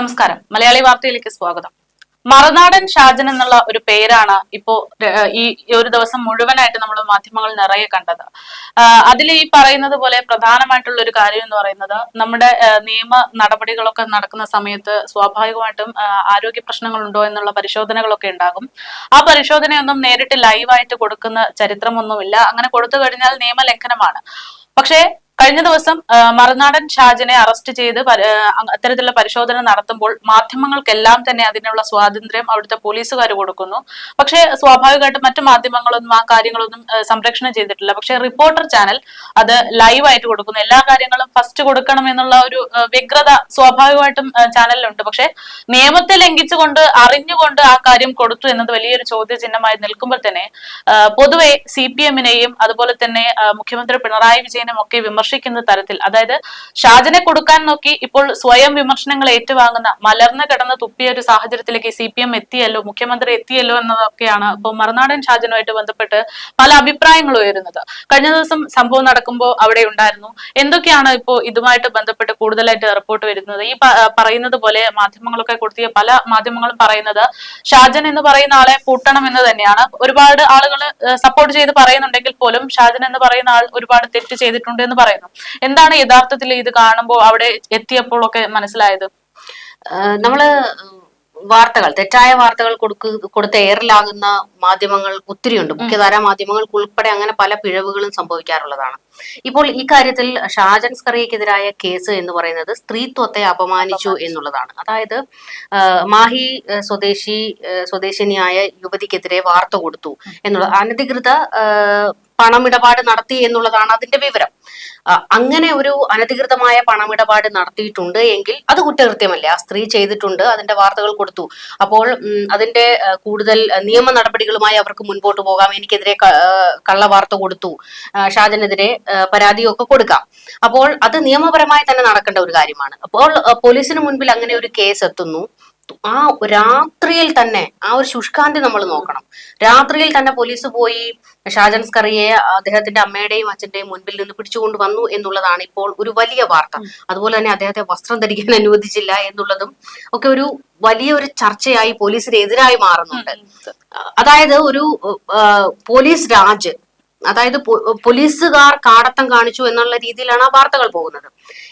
നമസ്കാരം. മലയാളി വാർത്തയിലേക്ക് സ്വാഗതം. മറുനാടൻ ഷാജൻ എന്നുള്ള ഒരു പേരാണ് ഇപ്പോ ഈ ഒരു ദിവസം മുഴുവനായിട്ട് നമ്മൾ മാധ്യമങ്ങൾ നിറയെ കണ്ടത്. അതിൽ ഈ പറയുന്നത് പോലെ പ്രധാനമായിട്ടുള്ള ഒരു കാര്യം എന്ന് പറയുന്നത് നമ്മുടെ നിയമ നടപടികളൊക്കെ നടക്കുന്ന സമയത്ത് സ്വാഭാവികമായിട്ടും ആരോഗ്യ പ്രശ്നങ്ങൾ ഉണ്ടോ എന്നുള്ള പരിശോധനകളൊക്കെ ഉണ്ടാകും. ആ പരിശോധനയൊന്നും നേരിട്ട് ലൈവായിട്ട് കൊടുക്കുന്ന ചരിത്രമൊന്നുമില്ല. അങ്ങനെ കൊടുത്തു കഴിഞ്ഞാൽ നിയമലംഘനമാണ്. പക്ഷേ കഴിഞ്ഞ ദിവസം മറുനാടൻ ഷാജിനെ അറസ്റ്റ് ചെയ്ത് അത്തരത്തിലുള്ള പരിശോധന നടത്തുമ്പോൾ മാധ്യമങ്ങൾക്കെല്ലാം തന്നെ അതിനുള്ള സ്വാതന്ത്ര്യം അവിടുത്തെ പോലീസുകാർ കൊടുക്കുന്നു. പക്ഷേ സ്വാഭാവികമായിട്ടും മറ്റു മാധ്യമങ്ങളൊന്നും ആ കാര്യങ്ങളൊന്നും സംരക്ഷണം ചെയ്തിട്ടില്ല. പക്ഷേ റിപ്പോർട്ടർ ചാനൽ അത് ലൈവായിട്ട് കൊടുക്കുന്നു. എല്ലാ കാര്യങ്ങളും ഫസ്റ്റ് കൊടുക്കണം എന്നുള്ള ഒരു വ്യഗ്രത സ്വാഭാവികമായിട്ടും ചാനലിലുണ്ട്. പക്ഷേ നിയമത്തെ ലംഘിച്ചുകൊണ്ട് അറിഞ്ഞുകൊണ്ട് ആ കാര്യം കൊടുത്തു എന്നത് വലിയൊരു ചോദ്യചിഹ്നമായി നിൽക്കുമ്പോൾ തന്നെ പൊതുവെ സി പി എമ്മിനെയും അതുപോലെ തന്നെ മുഖ്യമന്ത്രി പിണറായി വിജയനും ഒക്കെ വിമർശിക്കുന്ന തരത്തിൽ. അതായത് ഷാജനെ കൊടുക്കാൻ നോക്കി ഇപ്പോൾ സ്വയം വിമർശനങ്ങൾ ഏറ്റുവാങ്ങുന്ന മലർന്നു കിടന്ന തുപ്പിയ ഒരു സാഹചര്യത്തിലേക്ക് സി പി എം എത്തിയല്ലോ മുഖ്യമന്ത്രി എത്തിയല്ലോ എന്നതൊക്കെയാണ് ഇപ്പോൾ മറുനാടൻ ഷാജനുമായിട്ട് ബന്ധപ്പെട്ട് പല അഭിപ്രായങ്ങൾ ഉയരുന്നത്. കഴിഞ്ഞ ദിവസം സംഭവം നടക്കുമ്പോൾ അവിടെ ഉണ്ടായിരുന്നു. എന്തൊക്കെയാണ് ഇപ്പോൾ ഇതുമായിട്ട് ബന്ധപ്പെട്ട് കൂടുതലായിട്ട് റിപ്പോർട്ട് വരുന്നത്? ഈ പറയുന്നത് പോലെ മാധ്യമങ്ങളൊക്കെ കൊടുത്തിയ പല മാധ്യമങ്ങളും പറയുന്നത് ഷാജൻ എന്ന് പറയുന്ന ആളെ പൂട്ടണം എന്ന് തന്നെയാണ്. ഒരുപാട് ആളുകൾ സപ്പോർട്ട് ചെയ്ത് പറയുന്നുണ്ടെങ്കിൽ പോലും ഷാജൻ എന്ന് പറയുന്ന ആൾ ഒരുപാട് തെറ്റ് ചെയ്തിട്ടുണ്ട് എന്ന് പറയുന്നു. എന്താണ് യഥാർത്ഥത്തിൽ ഇത് കാണുമ്പോൾ അവിടെ എത്തിയപ്പോഴൊക്കെ മനസ്സിലായത്? നമ്മൾ വാർത്തകൾ തെറ്റായ വാർത്തകൾ കൊടുക്ക് കൊടുത്ത് എയറിലാകുന്ന മാധ്യമങ്ങൾ ഒത്തിരിയുണ്ട് മുഖ്യധാരാ മാധ്യമങ്ങൾക്ക് ഉൾപ്പെടെ അങ്ങനെ പല പിഴവുകളും സംഭവിക്കാറുള്ളതാണ്. ഇപ്പോൾ ഈ കാര്യത്തിൽ ഷാജൻ സ്കറിയക്കെതിരായ കേസ് എന്ന് പറയുന്നത് സ്ത്രീത്വത്തെ അപമാനിച്ചു എന്നുള്ളതാണ്. അതായത് മാഹി സ്വദേശി സ്വദേശിനിയായ യുവതിക്കെതിരെ വാർത്ത കൊടുത്തു എന്നുള്ള അനധികൃത പണമിടപാട് നടത്തി എന്നുള്ളതാണ് അതിന്റെ വിവരം. അങ്ങനെ ഒരു അനധികൃതമായ പണമിടപാട് നടത്തിയിട്ടുണ്ട് എങ്കിൽ അത് കുറ്റകൃത്യമല്ല? ആ സ്ത്രീ ചെയ്തിട്ടുണ്ട് അതിന്റെ വാർത്തകൾ കൊടുത്തു. അപ്പോൾ അതിന്റെ കൂടുതൽ നിയമ നടപടികളുമായി അവർക്ക് മുൻപോട്ട് പോകാം. എനിക്കെതിരെ കള്ള വാർത്ത കൊടുത്തു. ഷാജനെതിരെ പരാതിയൊക്കെ കൊടുക്കാം. അപ്പോൾ അത് നിയമപരമായി തന്നെ നടക്കേണ്ട ഒരു കാര്യമാണ്. അപ്പോൾ പോലീസിന് മുൻപിൽ അങ്ങനെ ഒരു കേസ് എത്തുന്നു. ആ രാത്രിയിൽ തന്നെ ആ ഒരു ശുഷ്കാന്തി നമ്മൾ നോക്കണം. രാത്രിയിൽ തന്നെ പോലീസ് പോയി ഷാജൻ സ്കറിയെ അദ്ദേഹത്തിന്റെ അമ്മയുടെയും അച്ഛന്റെയും മുൻപിൽ നിന്ന് പിടിച്ചുകൊണ്ട് വന്നു എന്നുള്ളതാണ് ഇപ്പോൾ ഒരു വലിയ വാർത്ത. അതുപോലെ തന്നെ അദ്ദേഹത്തെ വസ്ത്രം ധരിക്കാൻ അനുവദിച്ചില്ല എന്നുള്ളതും ഒക്കെ ഒരു വലിയ ഒരു ചർച്ചയായി പോലീസിന് എതിരായി മാറുന്നുണ്ട് അതായത് ഒരു പോലീസ് രാജ് അതായത് പോലീസുകാർ കാടത്തം കാണിച്ചു എന്നുള്ള രീതിയിലാണ് ആ വാർത്തകൾ പോകുന്നത്.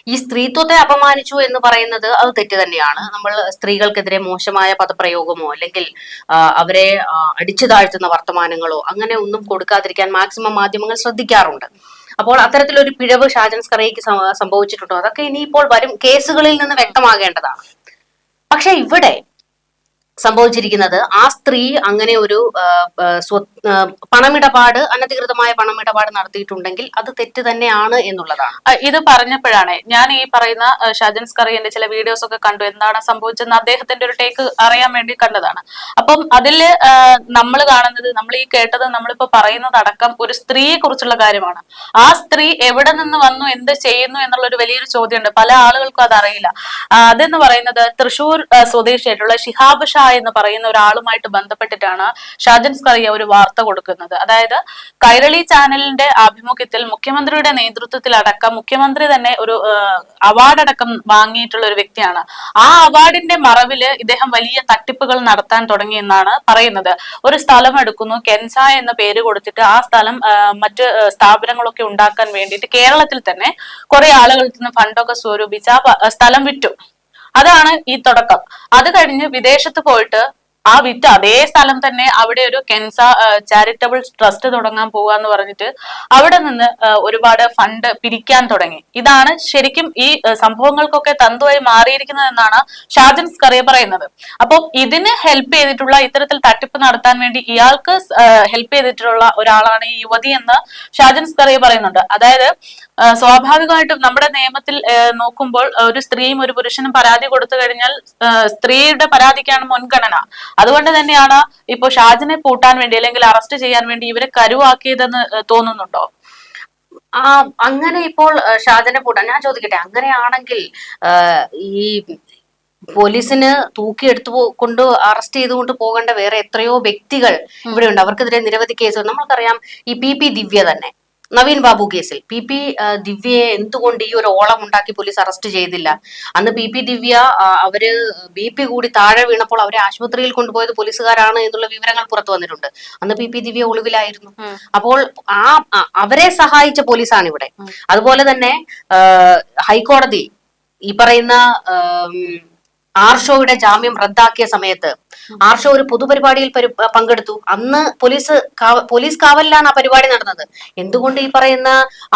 ഈ സ്ത്രീത്വത്തെ അപമാനിച്ചു എന്ന് പറയുന്നത് അത് തെറ്റ് തന്നെയാണ്. നമ്മൾ സ്ത്രീകൾക്കെതിരെ മോശമായ പദപ്രയോഗമോ അല്ലെങ്കിൽ അവരെ അടിച്ചു താഴ്ത്തുന്ന വർത്തമാനങ്ങളോ അങ്ങനെ ഒന്നും കൊടുക്കാതിരിക്കാൻ മാക്സിമം മാധ്യമങ്ങൾ ശ്രദ്ധിക്കാറുണ്ട്. അപ്പോൾ അത്തരത്തിലൊരു പിഴവ് ഷാജൻ സ്കറയ്ക്ക് സംഭവിച്ചിട്ടുണ്ടോ? അതൊക്കെ ഇനിയിപ്പോൾ വരും കേസുകളിൽ നിന്ന് വ്യക്തമാകേണ്ടതാണ്. പക്ഷെ ഇവിടെ സംഭവിച്ചിരിക്കുന്നത്. ആ സ്ത്രീ അങ്ങനെ ഒരു പണമിടപാട് അനധികൃതമായ പണമിടപാട് നടത്തിയിട്ടുണ്ടെങ്കിൽ അത് തെറ്റ് തന്നെയാണ് എന്നുള്ളതാണ്. ഇത് പറഞ്ഞപ്പോഴാണ് ഞാൻ ഈ പറയുന്ന ഷാജൻ സ്കറിയന്റെ ചില വീഡിയോസ് ഒക്കെ കണ്ടു. എന്താണ് സംഭവിച്ചെന്ന് അദ്ദേഹത്തിന്റെ ഒരു ടേക്ക് അറിയാൻ വേണ്ടി കണ്ടതാണ്. അപ്പം അതിൽ നമ്മൾ കാണുന്നത് നമ്മൾ ഈ കേട്ടത് നമ്മളിപ്പോ പറയുന്നത് അടക്കം ഒരു സ്ത്രീയെ കുറിച്ചുള്ള കാര്യമാണ്. ആ സ്ത്രീ എവിടെ നിന്ന് വന്നു എന്ത് ചെയ്യുന്നു എന്നുള്ള ഒരു വലിയൊരു ചോദ്യമുണ്ട്. പല ആളുകൾക്കും അത് അറിയില്ല അതെന്ന് പറയുന്നത് തൃശൂർ സ്വദേശിയായിട്ടുള്ള ഷിഹാബ് ഷാ എന്ന് പറയുന്ന ഒരാളുമായിട്ട് ബന്ധപ്പെട്ടിട്ടാണ് ഷാജൻ സ്കറിയ ഒരു വാർത്ത കൊടുക്കുന്നത്. അതായത് കൈരളി ചാനലിന്റെ ആഭിമുഖ്യത്തിൽ മുഖ്യമന്ത്രിയുടെ നേതൃത്വത്തിൽ അടക്കം മുഖ്യമന്ത്രി തന്നെ ഒരു അവാർഡ് അടക്കം വാങ്ങിയിട്ടുള്ള ഒരു വ്യക്തിയാണ്. ആ അവാർഡിന്റെ മറവിൽ ഇദ്ദേഹം വലിയ തട്ടിപ്പുകൾ നടത്താൻ തുടങ്ങി എന്നാണ് പറയുന്നത്. ഒരു സ്ഥലം എടുക്കുന്നു കെൻസ എന്ന പേര് കൊടുത്തിട്ട് ആ സ്ഥലം മറ്റ് സ്ഥാപനങ്ങളൊക്കെ ഉണ്ടാക്കാൻ വേണ്ടിയിട്ട് കേരളത്തിൽ തന്നെ കുറെ ആളുകളിൽ നിന്ന് ഫണ്ടൊക്കെ സ്വരൂപിച്ച് ആ സ്ഥലം വിറ്റു. അതാണ് ഈ തുടക്കം. അത് കഴിഞ്ഞ് വിദേശത്ത് പോയിട്ട് ആ വിറ്റ് അതേ സ്ഥലം തന്നെ അവിടെ ഒരു കെൻസ ചാരിറ്റബിൾ ട്രസ്റ്റ് തുടങ്ങാൻ പോവാന്ന് പറഞ്ഞിട്ട് അവിടെ നിന്ന് ഒരുപാട് ഫണ്ട് പിരിക്കാൻ തുടങ്ങി. ഇതാണ് ശരിക്കും ഈ സംഭവങ്ങൾക്കൊക്കെ തന്തുവായി മാറിയിരിക്കുന്നതെന്നാണ് ഷാജൻ സ്കറിയ പറയുന്നത്. അപ്പം ഇതിന് ഹെൽപ്പ് ചെയ്തിട്ടുള്ള ഇത്തരത്തിൽ തട്ടിപ്പ് നടത്താൻ വേണ്ടി ഇയാൾക്ക് ഹെൽപ്പ് ചെയ്തിട്ടുള്ള ഒരാളാണ് ഈ യുവതി എന്ന് ഷാജൻ സ്കറിയ പറയുന്നുണ്ട്. അതായത് സ്വാഭാവികമായിട്ടും നമ്മുടെ നിയമത്തിൽ നോക്കുമ്പോൾ ഒരു സ്ത്രീയും ഒരു പുരുഷനും പരാതി കൊടുത്തു കഴിഞ്ഞാൽ സ്ത്രീയുടെ പരാതിക്കാണ് മുൻഗണന. അതുകൊണ്ട് തന്നെയാണ് ഇപ്പൊ ഷാജിനെ പൂട്ടാൻ വേണ്ടി അല്ലെങ്കിൽ അറസ്റ്റ് ചെയ്യാൻ വേണ്ടി ഇവരെ കരുവാക്കിയതെന്ന് തോന്നുന്നുണ്ടോ? ആ അങ്ങനെ ഇപ്പോൾ ഷാജിനെ പൂട്ടാൻ ഞാൻ ചോദിക്കട്ടെ അങ്ങനെയാണെങ്കിൽ ഈ പോലീസിന് തൂക്കിയെടുത്തു കൊണ്ട് അറസ്റ്റ് ചെയ്തുകൊണ്ട് പോകേണ്ട വേറെ എത്രയോ വ്യക്തികൾ ഇവിടെയുണ്ട്. അവർക്കെതിരെ നിരവധി കേസുകൾ. നമ്മൾക്കറിയാം ഈ പി പി ദിവ്യ തന്നെ. നവീൻ ബാബു കേസിൽ. പി പി ദിവ്യയെ എന്തുകൊണ്ട് ഈ ഒരു ഓളം ഉണ്ടാക്കി പോലീസ് അറസ്റ്റ് ചെയ്തില്ല? അന്ന് പി പി ദിവ്യ അവർ ബി പി കൂടി താഴെ വീണപ്പോൾ അവരെ ആശുപത്രിയിൽ കൊണ്ടുപോയത് പോലീസുകാരാണ് എന്നുള്ള വിവരങ്ങൾ പുറത്തു വന്നിട്ടുണ്ട്. അന്ന് പി പി ദിവ്യ ഒളിവിലായിരുന്നു. അപ്പോൾ ആ അവരെ സഹായിച്ച പോലീസാണ് ഇവിടെ. അതുപോലെ തന്നെ ഹൈക്കോടതി ഈ പറയുന്ന ആർഷോയുടെ ജാമ്യം റദ്ദാക്കിയ സമയത്ത് ആർഷോ ഒരു പൊതുപരിപാടിയിൽ പങ്കെടുത്തു. അന്ന് പോലീസ് പോലീസ് കാവലിലാണ് ആ പരിപാടി നടന്നത്. എന്തുകൊണ്ട് ഈ പറയുന്ന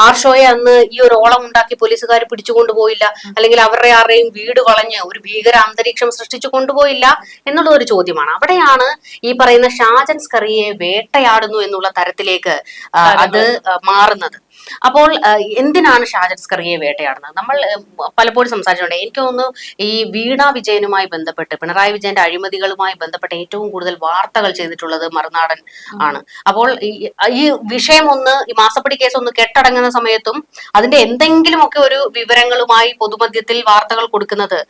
ആർഷോയെ അന്ന് ഈ ഒരു ഓളം ഉണ്ടാക്കി പോലീസുകാർ പിടിച്ചുകൊണ്ടു പോയില്ല? അല്ലെങ്കിൽ അവരുടെ ആരുടെയും വീട് വളഞ്ഞ് ഒരു ഭീകര അന്തരീക്ഷം സൃഷ്ടിച്ചു കൊണ്ടുപോയില്ല എന്നുള്ള ഒരു ചോദ്യമാണ്. അവിടെയാണ് ഈ പറയുന്ന ഷാജൻ സ്കറിയെ വേട്ടയാടുന്നു എന്നുള്ള തരത്തിലേക്ക് അത് മാറുന്നത്. അപ്പോൾ എന്തിനാണ് ഷാജൻ സ്കറിയെ വേട്ടയാടുന്നത്? നമ്മൾ പലപ്പോഴും സംസാരിച്ചിട്ടുണ്ട്. എനിക്ക് തോന്നുന്നു ഈ വീണ വിജയനുമായി ബന്ധപ്പെട്ട് പിണറായി വിജയന്റെ അഴിമതികളുമായി ബന്ധപ്പെട്ട് ഏറ്റവും കൂടുതൽ വാർത്തകൾ ചെയ്തിട്ടുള്ളത് മറുനാടൻ ആണ്. അപ്പോൾ ഈ- ഈ വിഷയം ഒന്ന് ഈ മാസപ്പടി കേസ് ഒന്ന് കെട്ടടങ്ങുന്ന സമയത്തും അതിന്റെ എന്തെങ്കിലുമൊക്കെ ഒരു വിവരങ്ങളുമായി പൊതുമധ്യത്തിൽ വാർത്തകൾ കൊടുക്കുന്നത്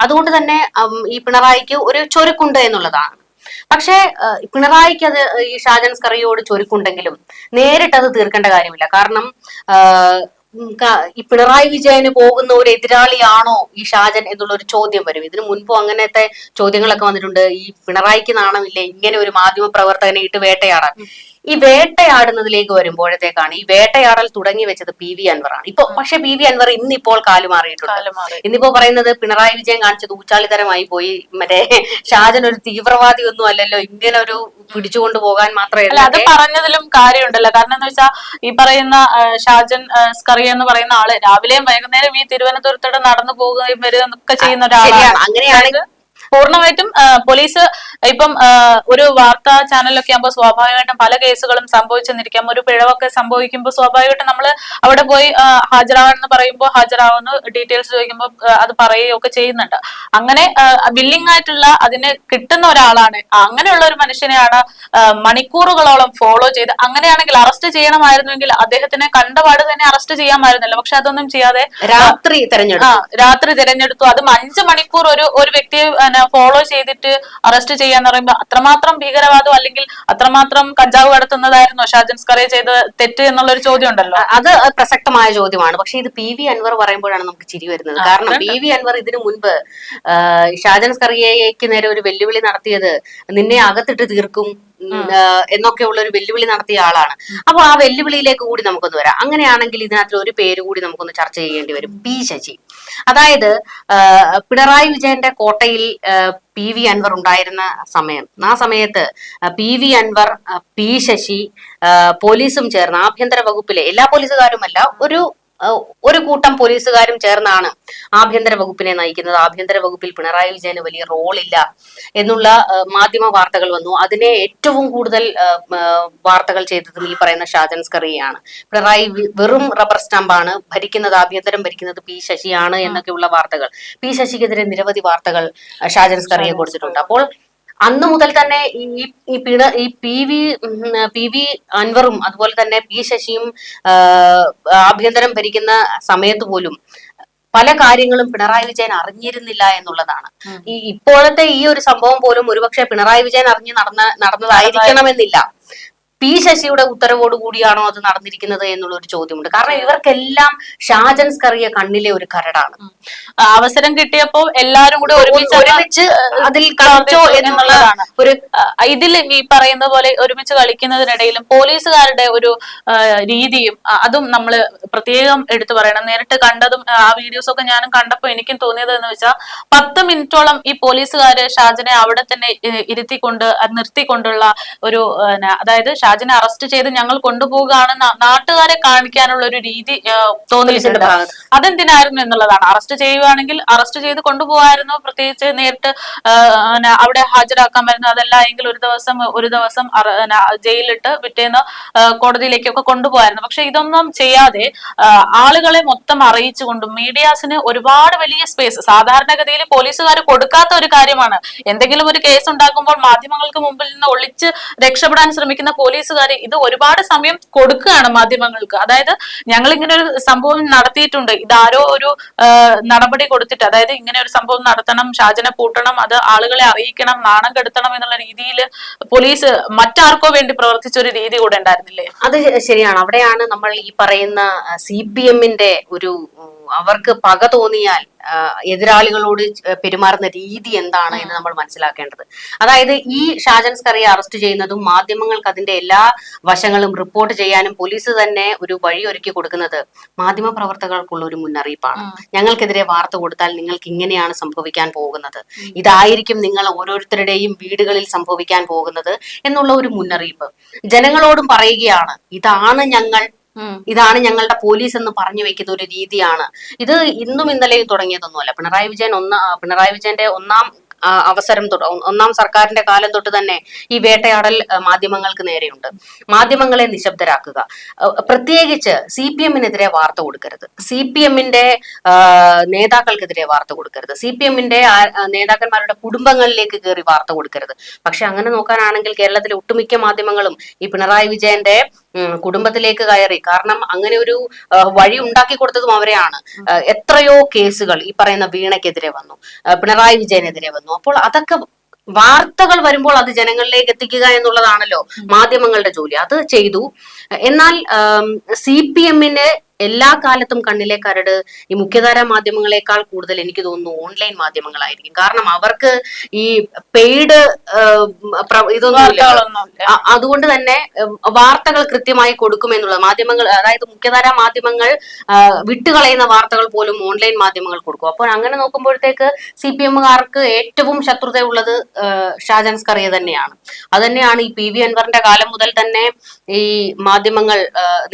അതുകൊണ്ട് തന്നെ ഈ പിണറായിക്ക് ഒരു ചൊരുക്കുണ്ട് എന്നുള്ളതാണ്. പക്ഷേ പിണറായിക്ക് അത് ഈ ഷാജൻ സ്കറിയോട് ചൊരുക്കുണ്ടെങ്കിലും നേരിട്ട് അത് തീർക്കേണ്ട കാര്യമില്ല. കാരണം ഈ പിണറായി വിജയന് പോകുന്ന ഒരു എതിരാളിയാണോ ഈ ഷാജൻ എന്നുള്ള ഒരു ചോദ്യം വരും. ഇതിനു മുൻപും അങ്ങനത്തെ ചോദ്യങ്ങളൊക്കെ വന്നിട്ടുണ്ട്. ഈ പിണറായിക്ക് നാണമില്ലേ? ഇങ്ങനെ ഒരു മാധ്യമ പ്രവർത്തകനെ ഇട്ട് വേട്ടയാടാൻ. ഈ വേട്ടയാടുന്നതിലേക്ക് വരുമ്പോഴത്തേക്കാണ് ഈ വേട്ടയാടൽ തുടങ്ങി വെച്ചത് പി വി അൻവറാണ്. ഇപ്പൊ പക്ഷെ പി വി അൻവർ ഇന്നിപ്പോൾ കാലുമാറിയിട്ടുണ്ട് കാലം മാറി. ഇന്നിപ്പോ പറയുന്നത് പിണറായി വിജയൻ കാണിച്ചത് ഊച്ചാളിത്തരമായി പോയി. മറ്റേ ഷാജൻ ഒരു തീവ്രവാദി ഒന്നും അല്ലല്ലോ. ഇങ്ങനെ ഒരു പിടിച്ചുകൊണ്ട് പോകാൻ അല്ല അത് മാത്രമേ പറഞ്ഞതിലും കാര്യമുണ്ടല്ലോ. കാരണം എന്ന് വെച്ചാൽ ഈ പറയുന്ന ഷാജൻ സ്കറിയ എന്ന് പറയുന്ന ആൾ രാവിലെയും വൈകുന്നേരം ഈ തിരുവനന്തപുരത്തോടെ നടന്നു പോകുകയും വരികയും ഒക്കെ ചെയ്യുന്ന ഒരാളാണ്. അങ്ങനെയാണെങ്കിൽ പൂർണമായിട്ടും പോലീസ് ഇപ്പം ഒരു വാർത്താ ചാനലൊക്കെ ആകുമ്പോൾ സ്വാഭാവികമായിട്ടും പല കേസുകളും സംഭവിച്ചെന്നിരിക്കാം. ഒരു പിഴവൊക്കെ സംഭവിക്കുമ്പോൾ സ്വാഭാവികമായിട്ടും നമ്മൾ അവിടെ പോയി ഹാജരാവണമെന്ന് പറയുമ്പോൾ ഹാജരാവുന്നു. ഡീറ്റെയിൽസ് ചോദിക്കുമ്പോൾ അത് പറയുകയൊക്കെ ചെയ്യുന്നുണ്ട്. അങ്ങനെ ബില്ലിംഗ് ആയിട്ടുള്ള അതിന് കിട്ടുന്ന ഒരാളാണ്. അങ്ങനെയുള്ള ഒരു മനുഷ്യനെയാണ് മണിക്കൂറുകളോളം ഫോളോ ചെയ്ത് അങ്ങനെയാണെങ്കിൽ അറസ്റ്റ് ചെയ്യണമായിരുന്നുവെങ്കിൽ അദ്ദേഹത്തിനെ കണ്ടപാട് തന്നെ അറസ്റ്റ് ചെയ്യാമായിരുന്നല്ലോ. പക്ഷെ അതൊന്നും ചെയ്യാതെ രാത്രി തെരഞ്ഞെടുത്തു. രാത്രി തിരഞ്ഞെടുത്തു. അതും അഞ്ചു മണിക്കൂർ ഒരു ഒരു വ്യക്തിയെ ഫോളോ ചെയ്തിട്ട് അറസ്റ്റ് ചെയ്യാന്ന് പറയുമ്പോൾ അത്രമാത്രം ഭീകരവാദം അല്ലെങ്കിൽ അത്രമാത്രം കഞ്ചാവ് കടത്തുന്നതായിരുന്നു ഷാജൻ സ്കറെ ചെയ്ത തെറ്റ് എന്നുള്ള ഒരു ചോദ്യം ഉണ്ടല്ലോ അത് പ്രസക്തമായ ചോദ്യമാണ്. പക്ഷെ ഇത് പി വി അൻവർ പറയുമ്പോഴാണ് നമുക്ക് ചിരി വരുന്നത്. കാരണം പി വി അൻവർ ഇതിനു മുൻപ് ഷാജൻ സ്കറിയയ്ക്ക് നേരെ ഒരു വെല്ലുവിളി നടത്തിയത് നിന്നെ അകത്തിട്ട് തീർക്കും എന്നൊക്കെയുള്ള ഒരു വെല്ലുവിളി നടത്തിയ ആളാണ്. അപ്പോൾ ആ വെല്ലുവിളിയിലേക്ക് കൂടി നമുക്കൊന്ന് വരാം. അങ്ങനെയാണെങ്കിൽ ഇതിനകത്ത് ഒരു പേര് കൂടി നമുക്കൊന്ന് ചർച്ച ചെയ്യേണ്ടി വരും. പി ശശി. അതായത് പിണറായി വിജയന്റെ കോട്ടയിൽ പി വി അൻവർ ഉണ്ടായിരുന്ന സമയം. ആ സമയത്ത് P V Anvar P Sasi പോലീസും ചേർന്ന് ആഭ്യന്തര വകുപ്പിലെ എല്ലാ പോലീസുകാരുമല്ല ഒരു ഒരു കൂട്ടം പോലീസുകാരും ചേർന്നാണ് ആഭ്യന്തര വകുപ്പിനെ നയിക്കുന്നത്. ആഭ്യന്തര വകുപ്പിൽ പിണറായി വിജയന് വലിയ റോളില്ല എന്നുള്ള മാധ്യമ വാർത്തകൾ വന്നു. അതിനെ ഏറ്റവും കൂടുതൽ വാർത്തകൾ ചെയ്തതും ഈ പറയുന്ന ഷാജൻ സ്കറിയാണ്. പിണറായി വെറും റബ്ബർ സ്റ്റാമ്പാണ്. ഭരിക്കുന്നത് ആഭ്യന്തരം ഭരിക്കുന്നത് പി ശശിയാണ് എന്നൊക്കെയുള്ള വാർത്തകൾ. പി ശശിക്കെതിരെ നിരവധി വാർത്തകൾ ഷാജൻ സ്കറിയെ കൊടുത്തിട്ടുണ്ട്. അപ്പോൾ അന്ന് മുതൽ തന്നെ ഈ ഈ പിണ ഈ പി വി പി വി അൻവറും അതുപോലെ തന്നെ പി ശശിയും ആഭ്യന്തരം ഭരിക്കുന്ന സമയത്ത് പോലും പല കാര്യങ്ങളും പിണറായി വിജയൻ അറിഞ്ഞിരുന്നില്ല എന്നുള്ളതാണ്. ഈ ഇപ്പോഴത്തെ ഈ ഒരു സംഭവം പോലും ഒരുപക്ഷെ പിണറായി വിജയൻ അറിഞ്ഞ് നടന്ന നടന്നതായിരിക്കണമെന്നില്ല. പി ശശിയുടെ ഉത്തരവോടുകൂടിയാണോ അത് നടന്നിരിക്കുന്നത് എന്നുള്ള ഒരു ചോദ്യമുണ്ട്. കാരണം ഇവർക്കെല്ലാം ഷാജൻ സ്കറിയ കണ്ണിലെ ഒരു കരടാണ്. അവസരം കിട്ടിയപ്പോ എല്ലാരും കൂടെ ഒരുമിച്ച് ഒരുമിച്ച് അതിൽ കളിച്ചോ എന്നുള്ളതാണ്. ഒരു ഇതിൽ ഈ പറയുന്ന പോലെ ഒരുമിച്ച് കളിക്കുന്നതിനിടയിലും പോലീസുകാരുടെ ഒരു രീതിയും അതും നമ്മൾ പ്രത്യേകം എടുത്തു പറയണം. നേരിട്ട് കണ്ടതും ആ വീഡിയോസ് ഒക്കെ ഞാനും കണ്ടപ്പോൾ എനിക്കും തോന്നിയത് എന്ന് വെച്ചാൽ പത്ത് മിനിറ്റോളം ഈ പോലീസുകാര് ഷാജനെ അവിടെ തന്നെ ഇരുത്തിക്കൊണ്ട് നിർത്തിക്കൊണ്ടുള്ള ഒരു അതായത് ഷാജിനെ അറസ്റ്റ് ചെയ്ത് ഞങ്ങൾ കൊണ്ടുപോവുകയാണ് നാട്ടുകാരെ കാണിക്കാനുള്ള ഒരു രീതി തോന്നിയിട്ടുണ്ട് അതെന്തിനായിരുന്നു എന്നുള്ളതാണ്. അറസ്റ്റ് ചെയ്യുകയാണെങ്കിൽ അറസ്റ്റ് ചെയ്ത് കൊണ്ടുപോകായിരുന്നു പ്രത്യേകിച്ച് നേരിട്ട് അവിടെ ഹാജരാക്കാമായിരുന്നു അതല്ല എങ്കിൽ ഒരു ദിവസം ഒരു ദിവസം ജയിലിട്ട് പിറ്റേന്ന് കോടതിയിലേക്കൊക്കെ കൊണ്ടുപോകായിരുന്നു പക്ഷെ ഇതൊന്നും ചെയ്യാതെ ആളുകളെ മൊത്തം അറിയിച്ചുകൊണ്ടും മീഡിയാസിന് ഒരുപാട് വലിയ സ്പേസ് സാധാരണഗതിയിൽ പോലീസുകാർ കൊടുക്കാത്ത ഒരു കാര്യമാണ്. എന്തെങ്കിലും ഒരു കേസ് ഉണ്ടാക്കുമ്പോൾ മാധ്യമങ്ങൾക്ക് മുമ്പിൽ നിന്ന് ഒളിച്ച് രക്ഷപ്പെടാൻ ശ്രമിക്കുന്ന പോലീസ് പോലീസുകാർ ഇത് ഒരുപാട് സമയം കൊടുക്കുകയാണ് മാധ്യമങ്ങൾക്ക്. അതായത് ഞങ്ങൾ ഇങ്ങനെ ഒരു സംഭവം നടത്തിയിട്ടുണ്ട്. ഇതാരോ ഒരു നടപടി കൊടുത്തിട്ട് അതായത് ഇങ്ങനെ ഒരു സംഭവം നടത്തണം ഷാജനെ പൂട്ടണം അത് ആളുകളെ അറിയിക്കണം നാണം കെടുത്തണം എന്നുള്ള രീതിയിൽ പോലീസ് മറ്റാർക്കോ വേണ്ടി പ്രവർത്തിച്ച ഒരു രീതി കൂടെ ഉണ്ടായിരുന്നില്ലേ? അത് ശരിയാണ്. അവിടെയാണ് നമ്മൾ ഈ പറയുന്ന സി പി എമ്മിന്റെ ഒരു അവർക്ക് പക തോന്നിയാൽ എതിരാളികളോട് പെരുമാറുന്ന രീതി എന്താണ് എന്ന് നമ്മൾ മനസ്സിലാക്കേണ്ടത്. അതായത് ഈ ഷാജൻ സ്കറിയെ അറസ്റ്റ് ചെയ്യുന്നതും മാധ്യമങ്ങൾക്ക് അതിന്റെ എല്ലാ വശങ്ങളും റിപ്പോർട്ട് ചെയ്യാനും പോലീസ് തന്നെ ഒരു വഴി ഒരുക്കി കൊടുക്കുന്നത് മാധ്യമ പ്രവർത്തകർക്കുള്ള ഒരു മുന്നറിയിപ്പാണ്. ഞങ്ങൾക്കെതിരെ വാർത്ത കൊടുത്താൽ നിങ്ങൾക്ക് ഇങ്ങനെയാണ് സംഭവിക്കാൻ പോകുന്നത്. ഇതായിരിക്കും നിങ്ങൾ ഓരോരുത്തരുടെയും വീടുകളിൽ സംഭവിക്കാൻ പോകുന്നത് എന്നുള്ള ഒരു മുന്നറിയിപ്പ്. ജനങ്ങളോടും പറയുകയാണ് ഇതാണ് ഞങ്ങൾ ഇതാണ് ഞങ്ങളുടെ പോലീസ് എന്ന് പറഞ്ഞു വെക്കുന്ന ഒരു രീതിയാണ്. ഇത് ഇന്നും ഇന്നലെയും തുടങ്ങിയതൊന്നുമല്ല. പിണറായി വിജയൻ ഒന്ന് പിണറായി വിജയന്റെ ഒന്നാം അവസരം ഒന്നാം സർക്കാരിന്റെ കാലം തൊട്ട് തന്നെ ഈ വേട്ടയാടൽ മാധ്യമങ്ങൾക്ക് നേരെയുണ്ട്. മാധ്യമങ്ങളെ നിശബ്ദരാക്കുക. പ്രത്യേകിച്ച് സി പി എമ്മിനെതിരെ വാർത്ത കൊടുക്കരുത്. സി പി എമ്മിന്റെ നേതാക്കൾക്കെതിരെ വാർത്ത കൊടുക്കരുത്. സി പി എമ്മിന്റെ നേതാക്കന്മാരുടെ കുടുംബങ്ങളിലേക്ക് കയറി വാർത്ത കൊടുക്കരുത്. പക്ഷെ അങ്ങനെ നോക്കാനാണെങ്കിൽ കേരളത്തിലെ ഒട്ടുമിക്ക മാധ്യമങ്ങളും ഈ പിണറായി വിജയന്റെ കുടുംബത്തിലേക്ക് കയറി. കാരണം അങ്ങനെ ഒരു വഴി ഉണ്ടാക്കി കൊടുത്തതും അവരെയാണ്. എത്രയോ കേസുകൾ ഈ പറയുന്ന വീണയ്ക്കെതിരെ വന്നു. പിണറായി വിജയനെതിരെ വന്നു. അപ്പോൾ അതൊക്കെ വാർത്തകൾ വരുമ്പോൾ അത് ജനങ്ങളിലേക്ക് എത്തിക്കുക എന്നുള്ളതാണല്ലോ മാധ്യമങ്ങളുടെ ജോലി. അത് ചെയ്തു. എന്നാൽ സി പി എമ്മിന് എല്ലാ കാലത്തും കണ്ണിലെ കരട് ഈ മുഖ്യധാര മാധ്യമങ്ങളെക്കാൾ കൂടുതൽ എനിക്ക് തോന്നുന്നു ഓൺലൈൻ മാധ്യമങ്ങളായിരിക്കും. കാരണം അവർക്ക് ഈ പെയ്ഡ് ഇതൊന്നും അതുകൊണ്ട് തന്നെ വാർത്തകൾ കൃത്യമായി കൊടുക്കുമെന്നുള്ളത് മാധ്യമങ്ങൾ അതായത് മുഖ്യധാര മാധ്യമങ്ങൾ വിട്ടുകളയുന്ന വാർത്തകൾ പോലും ഓൺലൈൻ മാധ്യമങ്ങൾ കൊടുക്കും. അപ്പോൾ അങ്ങനെ നോക്കുമ്പോഴത്തേക്ക് സി പി എമ്മുകാർക്ക് ഏറ്റവും ശത്രുതയുള്ളത് ഷാജൻ സ്കറിയ തന്നെയാണ്. അത് തന്നെയാണ് ഈ പി വി അൻവറിന്റെ കാലം മുതൽ തന്നെ ഈ മാധ്യമങ്ങൾ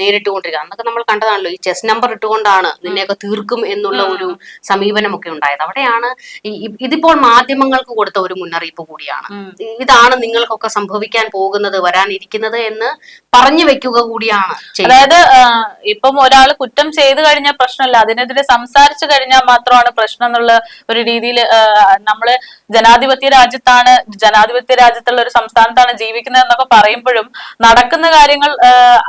നേരിട്ട് നേരിട്ടുകൊണ്ടിരിക്കുക അന്നൊക്കെ നമ്മൾ കണ്ടതാണല്ലോ ഈ ചെസ് നമ്പർ ഇട്ടുകൊണ്ടാണ് നിന്നെയൊക്കെ തീർക്കും എന്നുള്ള ഒരു സമീപനമൊക്കെ ഉണ്ടായത്. അവിടെയാണ് ഇതിപ്പോൾ മാധ്യമങ്ങൾക്ക് കൊടുത്ത ഒരു മുന്നറിയിപ്പ് കൂടിയാണ്. ഇതാണ് നിങ്ങൾക്കൊക്കെ സംഭവിക്കാൻ പോകുന്നത് വരാനിരിക്കുന്നത് എന്ന് പറഞ്ഞു വെക്കുക കൂടിയാണ് അതായത് ഇപ്പം ഒരാൾ കുറ്റം ചെയ്തു കഴിഞ്ഞാൽ പ്രശ്നമല്ല അതിനെതിരെ സംസാരിച്ചു കഴിഞ്ഞാൽ മാത്രമാണ് പ്രശ്നം എന്നുള്ള ഒരു രീതിയിൽ നമ്മൾ ജനാധിപത്യ രാജ്യത്താണ് ജനാധിപത്യ രാജ്യത്തുള്ള ഒരു സംസ്ഥാനത്താണ് ജീവിക്കുന്നത് എന്നൊക്കെ പറയുമ്പോഴും നടക്കുന്ന കാര്യങ്ങൾ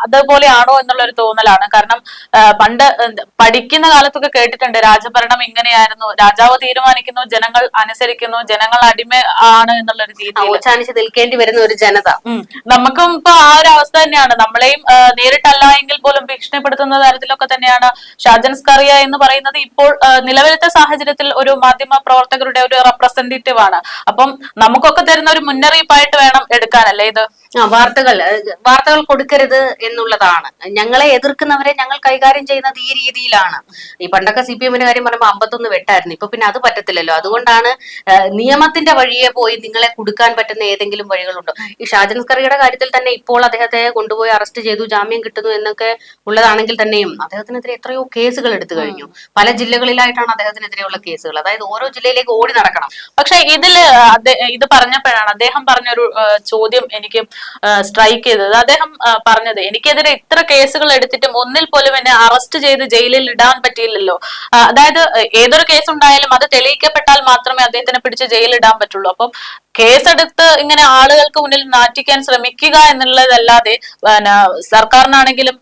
അതുപോലെയാണോ എന്നുള്ള ഒരു തോന്നലാണ്. കാരണം പണ്ട് പഠിക്കുന്ന കാലത്തൊക്കെ കേട്ടിട്ടുണ്ട് രാജഭരണം ഇങ്ങനെയായിരുന്നു രാജാവ് തീരുമാനിക്കുന്നു ജനങ്ങൾ അനുസരിക്കുന്നു ജനങ്ങൾ അടിമ ആണ് എന്നുള്ള ഒരു ഓച്ചാനിച്ച് നിൽക്കേണ്ടി വരുന്ന ഒരു ജനത. നമുക്കും ഇപ്പൊ ആ ഒരു അവസ്ഥ തന്നെയാണ്. നമ്മളെയും നേരിട്ടല്ല എങ്കിൽ പോലും ഭീഷണിപ്പെടുത്തുന്ന തരത്തിലൊക്കെ തന്നെയാണ് ഷാജൻ സ്കറിയ എന്ന് പറയുന്നത് ഇപ്പോൾ നിലവിലത്തെ സാഹചര്യത്തിൽ ഒരു മാധ്യമ പ്രവർത്തകരുടെ ഒരു റെപ്രസെന്റേറ്റീവ് ആണ് അപ്പം നമുക്കൊക്കെ തരുന്ന ഒരു മുന്നറിയിപ്പായിട്ട് വേണം എടുക്കാനല്ലേ ഇത്? വാർത്തകൾ വാർത്തകൾ കൊടുക്കരുത് എന്നുള്ളതാണ്. ഞങ്ങളെ എതിർക്കുന്നവരെ ഞങ്ങൾ കൈകാര്യം ചെയ്യുന്നത് ഈ രീതിയിലാണ്. ഈ പണ്ടൊക്കെ സി പി എമ്മിന്റെ കാര്യം പറയുമ്പോൾ അമ്പത്തൊന്ന് വെട്ടായിരുന്നു. ഇപ്പൊ പിന്നെ അത് പറ്റത്തില്ലല്ലോ. അതുകൊണ്ടാണ് നിയമത്തിന്റെ വഴിയെ പോയി നിങ്ങളെ കൊടുക്കാൻ പറ്റുന്ന ഏതെങ്കിലും വഴികളുണ്ടോ? ഈ ഷാജൻ സ്കറിയുടെ കാര്യത്തിൽ തന്നെ ഇപ്പോൾ അദ്ദേഹത്തെ കൊണ്ടുപോയി അറസ്റ്റ് ചെയ്തു ജാമ്യം കിട്ടുന്നു എന്നൊക്കെ ഉള്ളതാണെങ്കിൽ തന്നെയും അദ്ദേഹത്തിനെതിരെ എത്രയോ കേസുകൾ എടുത്തു കഴിഞ്ഞു. പല ജില്ലകളിലായിട്ടാണ് അദ്ദേഹത്തിനെതിരെയുള്ള കേസുകൾ. അതായത് ഓരോ ജില്ലയിലേക്ക് ഓടി നടക്കണം. പക്ഷെ ഇതിൽ അദ്ദേ- ഇത് പറഞ്ഞപ്പോഴാണ് അദ്ദേഹം പറഞ്ഞൊരു ചോദ്യം എനിക്ക് സ്ട്രൈക്ക് ചെയ്തത്. അദ്ദേഹം പറഞ്ഞത് എനിക്കെതിരെ ഇത്ര കേസുകൾ എടുത്തിട്ടും ഒന്നിൽ പോലും എന്നെ അറസ്റ്റ് ചെയ്ത് ജയിലിൽ ഇടാൻ പറ്റിയില്ലല്ലോ. അതായത് ഏതൊരു കേസ് ഉണ്ടായാലും അത് തെളിയിക്കപ്പെട്ടാൽ മാത്രമേ അദ്ദേഹത്തിനെ പിടിച്ച് ജയിലിൽ ഇടാൻ പറ്റുള്ളൂ. അപ്പം കേസെടുത്ത് ഇങ്ങനെ ആളുകൾക്ക് മുന്നിൽ നാറ്റിക്കാൻ ശ്രമിക്കുക എന്നുള്ളതല്ലാതെ സർക്കാരിനാണെങ്കിലും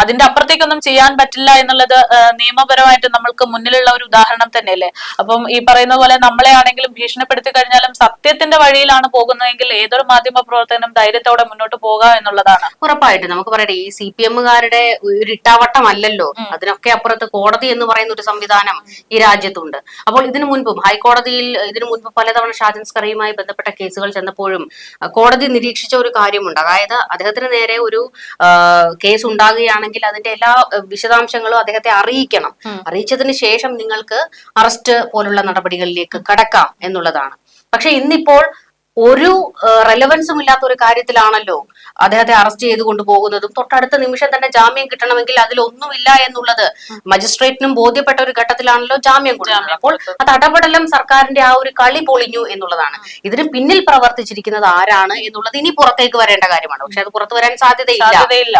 അതിന്റെ അപ്പുറത്തേക്കൊന്നും ചെയ്യാൻ പറ്റില്ല എന്നുള്ളത് നിയമപരമായിട്ട് നമ്മൾക്ക് മുന്നിലുള്ള ഒരു ഉദാഹരണം തന്നെയല്ലേ? അപ്പം ഈ പറയുന്ന പോലെ നമ്മളെ ആണെങ്കിലും ഭീഷണിപ്പെടുത്തി കഴിഞ്ഞാലും സത്യത്തിന്റെ വഴിയിലാണ് പോകുന്നതെങ്കിൽ ഏതൊരു മാധ്യമ പ്രവർത്തകനും ധൈര്യത്തോടെ മുന്നോട്ട് പോകുക എന്നുള്ളതാണ്. ഉറപ്പായിട്ടും. നമുക്ക് പറയട്ടെ ഈ സി പി എമ്മുകാരുടെ ഒരു ഇട്ടാവട്ടമല്ലല്ലോ? അതിനൊക്കെ അപ്പുറത്ത് കോടതി എന്ന് പറയുന്ന ഒരു സംവിധാനം ഈ രാജ്യത്തുണ്ട്. അപ്പോൾ ഇതിനു മുൻപും ഹൈക്കോടതിയിൽ ഇതിനു മുൻപ് പലതവണ ഷാജൻ സ്കറിയുമായി ബന്ധപ്പെട്ട കേസുകൾ ചെന്നപ്പോഴും കോടതി നിരീക്ഷിച്ച ഒരു കാര്യമുണ്ട്. അതായത് അദ്ദേഹത്തിന് നേരെ ഒരു കേസ് ഉണ്ടാകുകയാണെങ്കിൽ അതിന്റെ എല്ലാ വിശദാംശങ്ങളും അദ്ദേഹത്തെ അറിയിക്കണം. അറിയിച്ചതിന് ശേഷം നിങ്ങൾക്ക് അറസ്റ്റ് പോലുള്ള നടപടികളിലേക്ക് കടക്കാം എന്നുള്ളതാണ്. പക്ഷെ ഇന്നിപ്പോൾ ഒരു റെലവൻസും ഇല്ലാത്ത ഒരു കാര്യത്തിലാണല്ലോ അദ്ദേഹത്തെ അറസ്റ്റ് ചെയ്ത് കൊണ്ടുപോകുന്നതും തൊട്ടടുത്ത നിമിഷം തന്നെ ജാമ്യം കിട്ടണമെങ്കിൽ അതിലൊന്നുമില്ല എന്നുള്ളത് മജിസ്ട്രേറ്റിനും ബോധ്യപ്പെട്ട ഒരു ഘട്ടത്തിലാണല്ലോ ജാമ്യം കൊടുക്കുന്നത്. അപ്പോൾ അത് അടപടലം സർക്കാരിന്റെ ആ ഒരു കളി പൊളിഞ്ഞു എന്നുള്ളതാണ്. ഇതിന് പിന്നിൽ പ്രവർത്തിച്ചിരിക്കുന്നത് ആരാണ് എന്നുള്ളത് ഇനി പുറത്തേക്ക് വരേണ്ട കാര്യമാണ്. പക്ഷെ അത് പുറത്തു വരാൻ സാധ്യതയില്ല.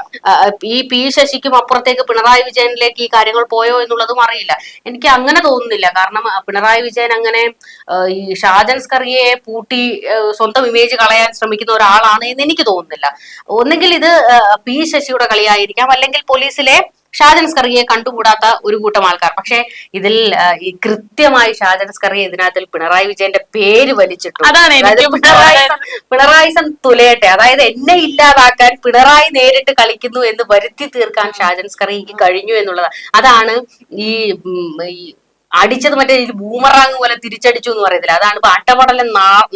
ഈ പി ശശിക്കും അപ്പുറത്തേക്ക് പിണറായി വിജയനിലേക്ക് ഈ കാര്യങ്ങൾ പോയോ എന്നുള്ളതും അറിയില്ല. എനിക്ക് അങ്ങനെ തോന്നുന്നില്ല. കാരണം പിണറായി വിജയൻ അങ്ങനെ ഈ ഷാജൻ സ്കറിയെ പൂട്ടി സ്വന്തം ഇമേജ് കളയാൻ ശ്രമിക്കുന്ന ഒരാളാണ് എന്ന് എനിക്ക് തോന്നുന്നില്ല. ഒന്നുകിൽ ഇത് പി ശശിയുടെ കളിയായിരിക്കാം. അല്ലെങ്കിൽ പോലീസിലെ ഷാജൻ സ്കറിയെ കണ്ടുകൂടാത്ത ഒരു കൂട്ടം ആൾക്കാർ. പക്ഷെ ഇതിൽ ഈ കൃത്യമായി ഷാജൻ സ്കറിയെ ഇതിനകത്തിൽ പിണറായി വിജയന്റെ പേര് വലിച്ചിട്ടു. പിണറായി സം- പിണറായി സം തുലയട്ടെ. അതായത് എന്നെ ഇല്ലാതാക്കാൻ പിണറായി നേരിട്ട് കളിക്കുന്നു എന്ന് വരുത്തി തീർക്കാൻ ഷാജൻ സ്കറിക്ക് കഴിഞ്ഞു എന്നുള്ളത്. അതാണ് ഈ അടിച്ചത് മറ്റേ ബൂമറാങ് പോലെ തിരിച്ചടിച്ചു എന്ന് പറയത്തില്ല? അതാണ് ഇപ്പൊ അട്ടപടലം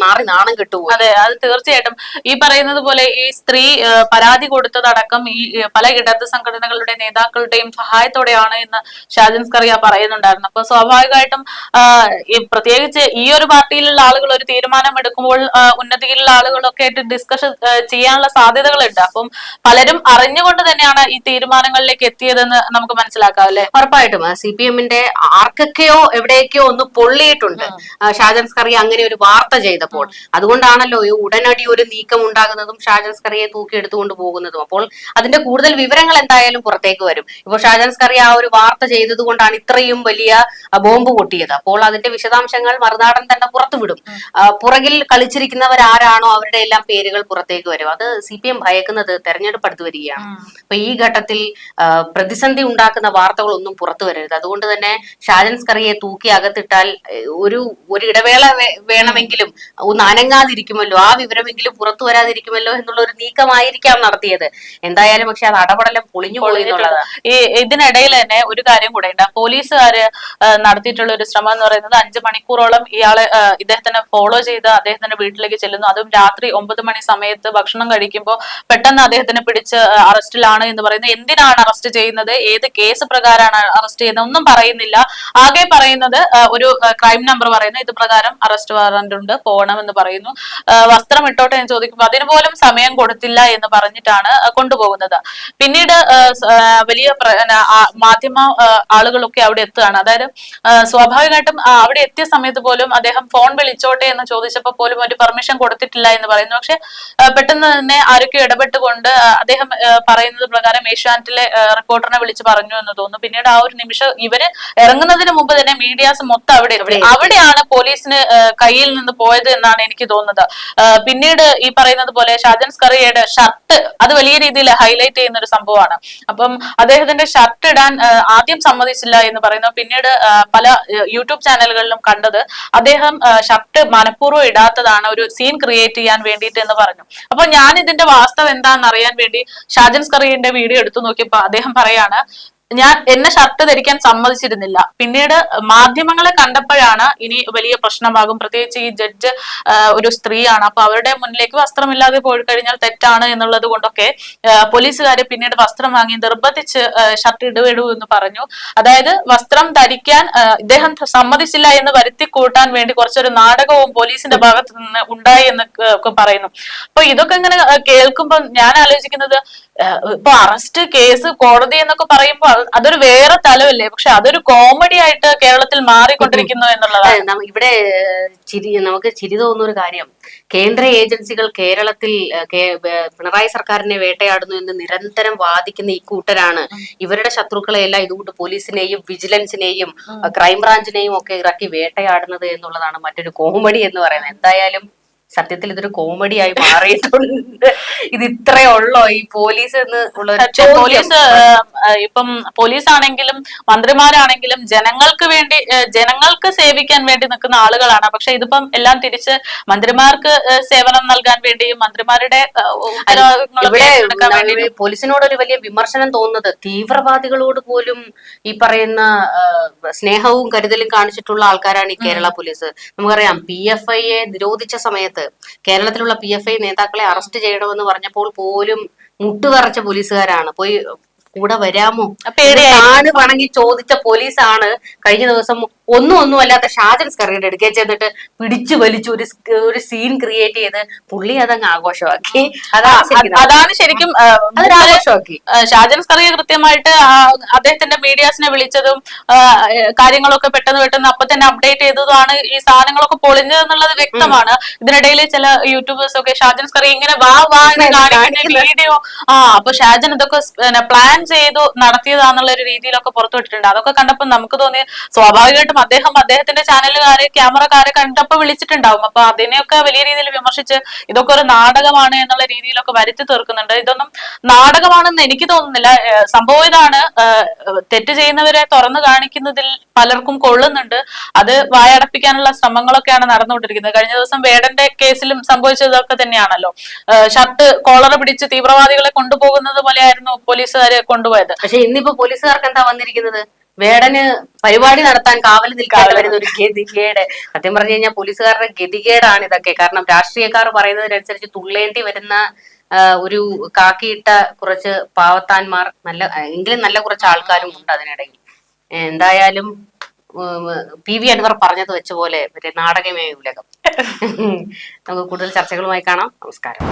നാറി നാണം കിട്ടുമോ അതെ അത് തീർച്ചയായിട്ടും. ഈ പറയുന്നത് പോലെ ഈ സ്ത്രീ പരാതി കൊടുത്തതടക്കം ഈ പല ഇടത് സംഘടനകളുടെ നേതാക്കളുടെയും സഹായത്തോടെയാണ് എന്ന് ഷാജൻ സ്കറിയ പറയുന്നുണ്ടായിരുന്നു. അപ്പൊ സ്വാഭാവികമായിട്ടും ഈ പ്രത്യേകിച്ച് ഈ ഒരു പാർട്ടിയിലുള്ള ആളുകൾ ഒരു തീരുമാനം എടുക്കുമ്പോൾ ഉന്നതിയിലുള്ള ആളുകളൊക്കെ ആയിട്ട് ഡിസ്കഷൻ ചെയ്യാനുള്ള സാധ്യതകളുണ്ട്. അപ്പം പലരും അറിഞ്ഞുകൊണ്ട് തന്നെയാണ് ഈ തീരുമാനങ്ങളിലേക്ക് എത്തിയതെന്ന് നമുക്ക് മനസ്സിലാക്കാം അല്ലെ? ഉറപ്പായിട്ടും. സി പി എമ്മിന്റെ ആർക്കൊക്കെയോ എവിടെയൊക്കെയോ ഒന്ന് പൊള്ളിയിട്ടുണ്ട്. ഷാജൻസ് ഷാജൻ സ്കറിയ അങ്ങനെ ഒരു വാർത്ത ചെയ്തപ്പോൾ. അതുകൊണ്ടാണല്ലോ ഈ ഉടനടി ഒരു നീക്കം ഉണ്ടാകുന്നതും ഷാജൻ സ്കറിയെ തൂക്കിയെടുത്തുകൊണ്ട് പോകുന്നതും. അപ്പോൾ അതിന്റെ കൂടുതൽ വിവരങ്ങൾ എന്തായാലും പുറത്തേക്ക് വരും. ഇപ്പോൾ ഷാജൻ സ്കറിയ ആ ഒരു വാർത്ത ചെയ്തത് കൊണ്ടാണ് ഇത്രയും വലിയ ബോംബ് പൊട്ടിയത്. അപ്പോൾ അതിന്റെ വിശദാംശങ്ങൾ മറുനാടൻ തന്നെ പുറത്തുവിടും. പുറകിൽ കളിച്ചിരിക്കുന്നവർ ആരാണോ അവരുടെ എല്ലാം പേരുകൾ പുറത്തേക്ക് വരും. അത് സി പി എം ഭയക്കുന്നത് തെരഞ്ഞെടുപ്പ് അടുത്ത് വരികയാണ് അപ്പൊ ഈ ഘട്ടത്തിൽ പ്രതിസന്ധി ഉണ്ടാക്കുന്ന വാർത്തകളൊന്നും പുറത്തു വരരുത് അതുകൊണ്ട് തന്നെ ഷാജൻ സ്കറിയെ തൂക്കി അകത്തിട്ടാൽ ഒരു ഒരു ഇടവേള വേണമെങ്കിലും ഒന്ന് അനങ്ങാതിരിക്കുമല്ലോ ആ വിവരമെങ്കിലും പുറത്തു വരാതിരിക്കുമല്ലോ എന്നുള്ള ഒരു നീക്കമായിരിക്കാം നടത്തിയത്. എന്തായാലും പക്ഷെ അത് അടപടലം പൊളിഞ്ഞു പോയി എന്നുള്ളതാണ് ഈ ഇതിനിടയിൽ തന്നെ ഒരു കാര്യം കൂടെ ഉണ്ട്. പോലീസുകാര് നടത്തിയിട്ടുള്ള ഒരു ശ്രമം എന്ന് പറയുന്നത് അഞ്ചു മണിക്കൂറോളം ഇയാളെ ഇദ്ദേഹത്തിനെ ഫോളോ ചെയ്ത് അദ്ദേഹത്തിന്റെ വീട്ടിലേക്ക് ചെല്ലുന്നു. അതും രാത്രി ഒമ്പത് മണി സമയത്ത് ഭക്ഷണം കഴിക്കുമ്പോൾ പെട്ടെന്ന് അദ്ദേഹത്തിനെ പിടിച്ച് അറസ്റ്റിലാണ് എന്ന് പറയുന്നത്. എന്തിനാണ് അറസ്റ്റ് ചെയ്യുന്നത്? ഏത് കേസ് പ്രകാരമാണ് അറസ്റ്റ് ചെയ്യുന്നത്? ഒന്നും പറയുന്നില്ല. ആകെ പറയുന്നത് ഒരു ക്രൈം നമ്പർ പറയുന്നു. ഇത് പ്രകാരം അറസ്റ്റ് വാറന്റ് ഉണ്ട് പോകണം എന്ന് പറയുന്നു വസ്ത്രം ഇട്ടോട്ടെ എന്ന് ചോദിക്കുമ്പോൾ അതിന് പോലും സമയം കൊടുത്തില്ല എന്ന് പറഞ്ഞിട്ടാണ് കൊണ്ടുപോകുന്നത്. പിന്നീട് വലിയ മാധ്യമ ആളുകളൊക്കെ അവിടെ എത്തുകയാണ്. അതായത് സ്വാഭാവികമായിട്ടും അവിടെ എത്തിയ സമയത്ത് പോലും അദ്ദേഹം ഫോൺ വിളിച്ചോട്ടെ എന്ന് ചോദിച്ചപ്പോൾ പോലും ഒരു പെർമിഷൻ കൊടുത്തിട്ടില്ല എന്ന് പറയുന്നു. പക്ഷെ പെട്ടെന്ന് തന്നെ ആരൊക്കെ ഇടപെട്ടുകൊണ്ട് അദ്ദേഹം പറയുന്നത് പ്രകാരം ഏഷ്യാനെറ്റിലെ റിപ്പോർട്ടറിനെ വിളിച്ച് പറഞ്ഞു എന്ന് തോന്നുന്നു. പിന്നീട് ആ ഒരു നിമിഷം ഇവർ ഇറങ്ങുന്നതിന് മുമ്പ് തന്നെ മീഡിയാസ് മൊത്തം അവിടെ അവിടെയാണ് പോലീസിന് കയ്യിൽ നിന്ന് പോയത് എന്നാണ് എനിക്ക് തോന്നുന്നത്. പിന്നീട് ഈ പറയുന്നത് പോലെ ഷാജൻ സ്കറിയയുടെ ഷർട്ട് അത് വലിയ രീതിയിൽ ഹൈലൈറ്റ് ചെയ്യുന്ന ഒരു സംഭവമാണ്. അപ്പം അദ്ദേഹത്തിന്റെ ഷർട്ട് ഇടാൻ ആദ്യം സമ്മതിച്ചില്ല എന്ന് പറയുന്നു. പിന്നീട് പല യൂട്യൂബ് ചാനലുകളിലും കണ്ടത് അദ്ദേഹം ഷർട്ട് മനഃപൂർവം ഇടാത്തതാണ് ഒരു സീൻ ക്രിയേറ്റ് ചെയ്യാൻ വേണ്ടിയിട്ട് എന്ന് പറഞ്ഞു. അപ്പൊ ഞാൻ ഇതിന്റെ വാസ്തവം എന്താണെന്ന് അറിയാൻ വേണ്ടി ഷാജൻ സ്കറിയന്റെ വീഡിയോ എടുത്തു നോക്കിയപ്പോ അദ്ദേഹം പറയാണ് ഞാൻ എന്നെ ഷർട്ട് ധരിക്കാൻ സമ്മതിച്ചിരുന്നില്ല. പിന്നീട് മാധ്യമങ്ങളെ കണ്ടപ്പോഴാണ് ഇനി വലിയ പ്രശ്നമാകും. പ്രത്യേകിച്ച് ഈ ജഡ്ജ് ഒരു സ്ത്രീയാണ്. അപ്പൊ അവരുടെ മുന്നിലേക്ക് വസ്ത്രമില്ലാതെ പോയി കഴിഞ്ഞാൽ തെറ്റാണ് എന്നുള്ളത് കൊണ്ടൊക്കെ പോലീസുകാരെ പിന്നീട് വസ്ത്രം വാങ്ങി നിർബന്ധിച്ച് ഷർട്ട് ഇടുവിടൂ എന്ന് പറഞ്ഞു. അതായത് വസ്ത്രം ധരിക്കാൻ ഇദ്ദേഹം സമ്മതിച്ചില്ല എന്ന് വരുത്തി കൂട്ടാൻ വേണ്ടി കുറച്ചൊരു നാടകവും പോലീസിന്റെ ഭാഗത്ത് നിന്ന് ഉണ്ടായി എന്ന് ഒക്കെ പറയുന്നു. അപ്പൊ ഇതൊക്കെ ഇങ്ങനെ കേൾക്കുമ്പോൾ ഞാൻ ആലോചിക്കുന്നത് ഇപ്പൊ അറസ്റ്റ് കേസ് കോടതി എന്നൊക്കെ പറയുമ്പോൾ അതൊരു വേറെ തലമല്ലേ? പക്ഷെ അതൊരു കോമഡി ആയിട്ട് കേരളത്തിൽ മാറിക്കൊണ്ടിരിക്കുന്നു എന്നുള്ളതാണ്. ഇവിടെ ചിരി നമുക്ക് ചിരി തോന്നുന്ന ഒരു കാര്യം. കേന്ദ്ര ഏജൻസികൾ കേരളത്തിൽ പിണറായി സർക്കാരിനെ വേട്ടയാടുന്നു എന്ന് നിരന്തരം വാദിക്കുന്ന ഈ കൂട്ടരാണ്. ഇവരുടെ ശത്രുക്കളെ എല്ലാം ഇതുകൊണ്ട് പോലീസിനെയും വിജിലൻസിനെയും ക്രൈംബ്രാഞ്ചിനെയും ഒക്കെ ഇറക്കി വേട്ടയാടുന്നത് എന്നുള്ളതാണ് മറ്റൊരു കോമഡി എന്ന് പറയുന്നത്. എന്തായാലും സത്യത്തിൽ ഇതൊരു കോമഡി ആയി മാറിയിട്ടുണ്ട്. ഇത് ഇത്രേ ഉള്ളോ? ഈ പോലീസ് എന്ന്. പോലീസ് ഇപ്പം പോലീസ് ആണെങ്കിലും മന്ത്രിമാരാണെങ്കിലും ജനങ്ങൾക്ക് വേണ്ടി ജനങ്ങൾക്ക് സേവിക്കാൻ വേണ്ടി നിൽക്കുന്ന ആളുകളാണ്. പക്ഷെ ഇതിപ്പം എല്ലാം തിരിച്ച് മന്ത്രിമാർക്ക് സേവനം നൽകാൻ വേണ്ടിയും മന്ത്രിമാരുടെ പോലീസിനോട് ഒരു വലിയ വിമർശനം തോന്നുന്നത് തീവ്രവാദികളോട് പോലും ഈ പറയുന്ന സ്നേഹവും കരുതലും കാണിച്ചിട്ടുള്ള ആൾക്കാരാണ് ഈ കേരള പോലീസ്. നമുക്കറിയാം പി എഫ് ഐയെ നിരോധിച്ച സമയത്ത് കേരളത്തിലുള്ള പി എഫ് ഐ നേതാക്കളെ അറസ്റ്റ് ചെയ്യണമെന്ന് പറഞ്ഞപ്പോൾ പോലും മുട്ടുപറച്ച പോലീസുകാരാണ്. പോയി കൂടെ വരാമോ. ആണ് വണങ്ങി ചോദിച്ച പോലീസാണ് കഴിഞ്ഞ ദിവസം ഒന്നും ഒന്നും അല്ലാത്ത ഷാജൻ സ്കറിയുടെ എടുക്കുകയും ചെയ്തിട്ട് പിടിച്ചു വലിച്ചു ഒരു ഒരു സീൻ ക്രിയേറ്റ് ചെയ്ത് പുള്ളി അതങ്ങ് ആഘോഷമാക്കി. അതാണ് ശരിക്കും ആഘോഷമാക്കി. ഷാജൻ സ്കറിയ കൃത്യമായിട്ട് അദ്ദേഹത്തിന്റെ മീഡിയാസിനെ വിളിച്ചതും കാര്യങ്ങളൊക്കെ പെട്ടെന്ന് പെട്ടെന്ന് അപ്പൊ തന്നെ അപ്ഡേറ്റ് ചെയ്തതുമാണ് ഈ സാധനങ്ങളൊക്കെ പൊളിഞ്ഞത് എന്നുള്ളത് വ്യക്തമാണ്. ഇതിനിടയിൽ ചില യൂട്യൂബേഴ്സ് ഒക്കെ ഷാജൻ സ്കറി ഇങ്ങനെ വാ വാ കാണിക്കുന്ന വീഡിയോ ആ അപ്പൊ ഷാജൻ ഇതൊക്കെ പ്ലാൻ ചെയ്തു നടത്തിയതാന്നുള്ള ഒരു രീതിയിലൊക്കെ പുറത്തുവിട്ടിട്ടുണ്ട്. അതൊക്കെ കണ്ടപ്പോൾ നമുക്ക് തോന്നിയ സ്വാഭാവികമായിട്ടും അദ്ദേഹം അദ്ദേഹത്തിന്റെ ചാനലുകാരെ ക്യാമറക്കാരെ കണ്ടപ്പോ വിളിച്ചിട്ടുണ്ടാവും. അപ്പൊ അതിനെയൊക്കെ വലിയ രീതിയിൽ വിമർശിച്ച് ഇതൊക്കെ ഒരു നാടകമാണ് എന്നുള്ള രീതിയിലൊക്കെ വരുത്തി തീർക്കുന്നുണ്ട്. ഇതൊന്നും നാടകമാണെന്ന് എനിക്ക് തോന്നുന്നില്ല. സംഭവം ഇതാണ്. തെറ്റ് ചെയ്യുന്നവരെ തുറന്നു കാണിക്കുന്നതിൽ പലർക്കും കൊള്ളുന്നുണ്ട്. അത് വായടപ്പിക്കാനുള്ള ശ്രമങ്ങളൊക്കെയാണ് നടന്നുകൊണ്ടിരിക്കുന്നത്. കഴിഞ്ഞ ദിവസം വേടന്റെ കേസിലും സംഭവിച്ചതൊക്കെ തന്നെയാണല്ലോ. ഷർട്ട് കോളർ പിടിച്ച് തീവ്രവാദികളെ കൊണ്ടുപോകുന്നത് പോലെയായിരുന്നു പോലീസുകാരെ കൊണ്ടുപോയത്. പക്ഷെ ഇന്നിപ്പോ പോലീസുകാർക്ക് എന്താ വന്നിരിക്കുന്നത്? വേടന് പരിപാടി നടത്താൻ കാവൽ നിൽക്കാതെ വരുന്ന ഒരു ഗതികേട്. സത്യം പറഞ്ഞു കഴിഞ്ഞാൽ പോലീസുകാരുടെ ഗതികേടാണ് ഇതൊക്കെ. കാരണം രാഷ്ട്രീയക്കാർ പറയുന്നതിനനുസരിച്ച് തുള്ളേണ്ടി വരുന്ന ഒരു കാക്കിയിട്ട കുറച്ച് പാവത്താന്മാർ നല്ല എങ്കിലും നല്ല കുറച്ച് ആൾക്കാരും ഉണ്ട് അതിനിടയിൽ. എന്തായാലും പി വി അൻവർ പറഞ്ഞത് വെച്ച പോലെ മറ്റേ നാടകമേ ഉലകം നമുക്ക് കൂടുതൽ ചർച്ചകളുമായി കാണാം. നമസ്കാരം.